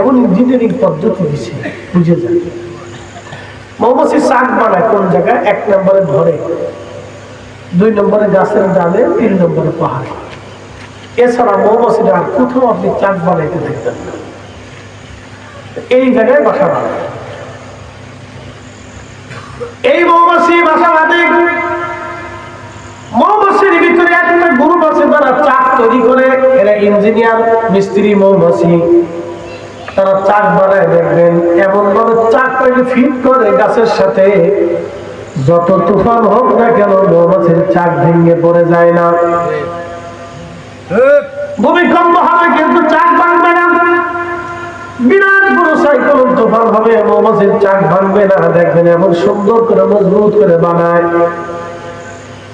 এমন ইঞ্জিনিয়ারিং পদ্ধতি দিছে, বুঝে যায়। মৌমাছি বানায় কোন জায়গায়? এক নম্বরে ধরে দুই নম্বরে গাছের ডালে, তিন নম্বরে পাহাড়ে। এছাড়া আর কোথাও আপনি চাক বানাইতে দেখবেন না। এই জায়গায় বাসা বানায়। এই মৌমাছি বাসা বাঁধে। মৌমাছির ভিতরে একটা চাক তৈরি করে, এরা ইঞ্জিনিয়ার, মিস্ত্রি, মৌমাছি। তারা চাক বানায় দেখবেন এমন ভাবে চাকটাকে ফিট করে গাছের সাথে। যত তুফান হোক না কেন, মৌমাছির চাক ভেঙে পড়ে যায় না। ভূমিকম্প হবে কিন্তু চাক ভাঙবে না। বিরাট বড় তুফান হবে, মৌমাছির চাক ভাঙবে না। দেখবেন এমন সুন্দর করে মজবুত করে বানায়।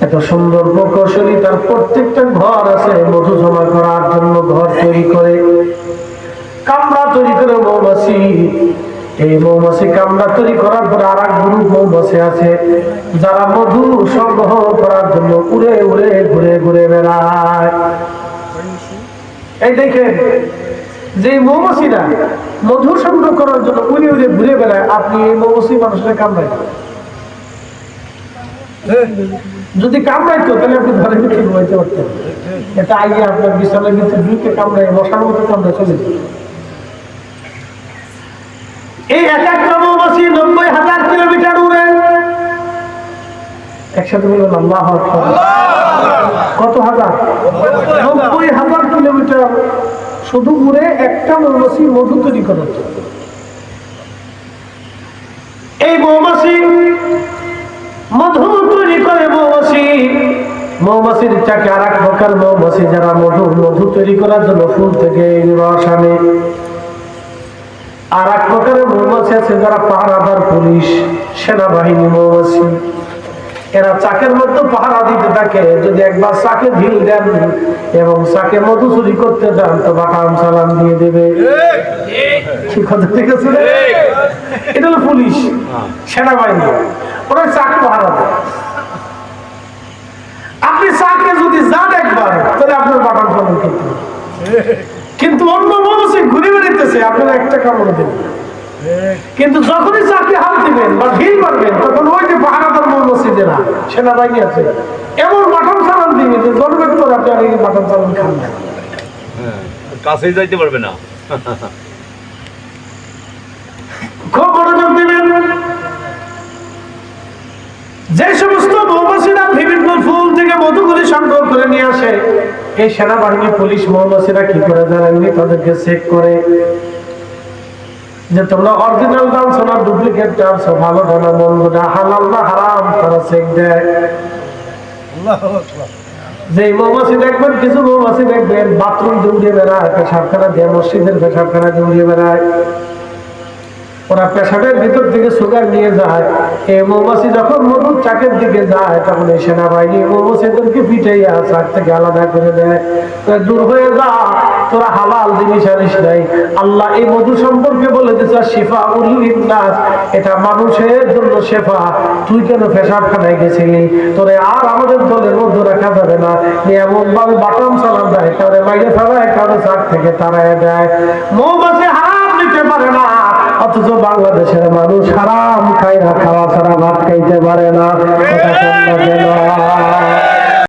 এত সুন্দর প্রকৌশলী তার প্রত্যেকটা ঘর আছে মধু জমা করার জন্য ঘর তৈরি করে। কামরা তৈরি করে মৌমাছি। এই মৌমাছি কামরা তৈরি করার পরে আর এক গ্রুপ মৌমাছি আছে, যারা মধু সংগ্রহ করার জন্য উড়ে উড়ে, ঘুরে ঘুরে বেড়ায়। এই দেখেন, যে মৌমাছিরা মধু সংগ্রহ করার জন্য উড়ে উড়ে, ঘুরে বেড়ায়, আপনি এই মৌমাছি মানুষের কামড়ায় যদি কামড়াইতো তাহলে আপনি ঘরের ভিতরে ঘুমাইতে পারতেন। এটা আগে আপনার বিছানার ভিতরে ঢুকে কামড়ায় মশার মতো কামড়ায় চলে যেত। এই এক একটা মৌমাছি নব্বই হাজার কিলোমিটার উড়ে একসাথে আল্লাহ কত হাজার? নব্বই হাজার কিলোমিটার। শুধু উড়ে একটা মৌমাছি মধু তৈরি এই মৌমাছি মধু তৈরি করে মৌমাছি। মৌমাছির চাকে আর এক প্রকার মৌমাছি, যারা মধু মধু তৈরি করার জন্য ফুল থেকে রস আনে। আর এক প্রকারের মৌমাছি আছে যারা পাহারাদার পুলিশ, সেনাবাহিনী, মৌমাছি। এরা চাকের মধ্যে পাহারা দিতে থাকে। যদি একবার চাকে ঢিল দেন এবং চাকে মধু চুরি করতে যান, তো বাটাম সালাম দিয়ে দেবে। এটা হলো পুলিশ, সেনাবাহিনী। ওরা চাক পাহারা দেয়। আপনি চাকে যদি যান একবার, তাহলে আপনার বাটাম সালাম খেতে। কিন্তু অন্য মৌমাছি ঘুরে বেড়াইতেছে আপনারা একটা কামড় দেবেন কিন্তু যখনই চাকরি হাত দিবেন বা ঢিল পারবেন তখন ওই যে পাহারাদার মৌমাছিদেরা সেনাবাহিনী আছে। এমন মাঠন চালান দিবে যে জন্মের পর আপনি আর মাঠন চালান খান না। কাছে যাইতে পারবে না। খুব মনোযোগ দিবেন যে সমস্ত মৌমাছিরা বিভিন্ন ফুল থেকে মধুগুলি সংগ্রহ করে নিয়ে আসে এই সেনাবাহিনী পুলিশ মৌমাছিরা কি করে জানেননি? তাদেরকে চেক করে যে তোমরা অরিজিনাল ডান্স না ডুপ্লিকেট ডান্স ভালো ডানা মন্দটা হালাল না হারাম তারা চেক দেয়। যে মৌমাছি দেখবেন কিছু মৌমাছি দেখবেন বাথরুম দৌড়ে বেড়ায় পেশাবখানা দিয়ে মসজিদের পেশাবখানা দৌড়ে বেড়ায়। ওরা পেশাবের ভিতর থেকে সুগার নিয়ে যায়। এই মৌমাছি যখন মধুর চাকের দিকে যায়, তখন এই সেনাবাহিনী মৌমাছিদেরকে পিটাইয়া চাক থেকে আলাদা করে দেয়। দূর হয়ে যা, তোরা হালাল জিনিস আনিস নাই। আল্লাহ এই মধু সম্পর্কে বলে দিচ্ছে শিফা উল্লিনাস এটা মানুষের জন্য শেফা। তুই কেন পেশাবখানায় গেছিলি? তোরে আর আমাদের দলের মধ্যে রাখা যাবে না। এমন ভাবে বাটন চালান দেয় কারণে বাইরে ফেলায় কারণে চাক থেকে তারায় দেয়। মৌমাছি হারাম নিতে পারে না। অথচ বাংলাদেশের মানুষ হারাম খায় না খাওয়া ছাড়া ভাত খাইতে পারে না?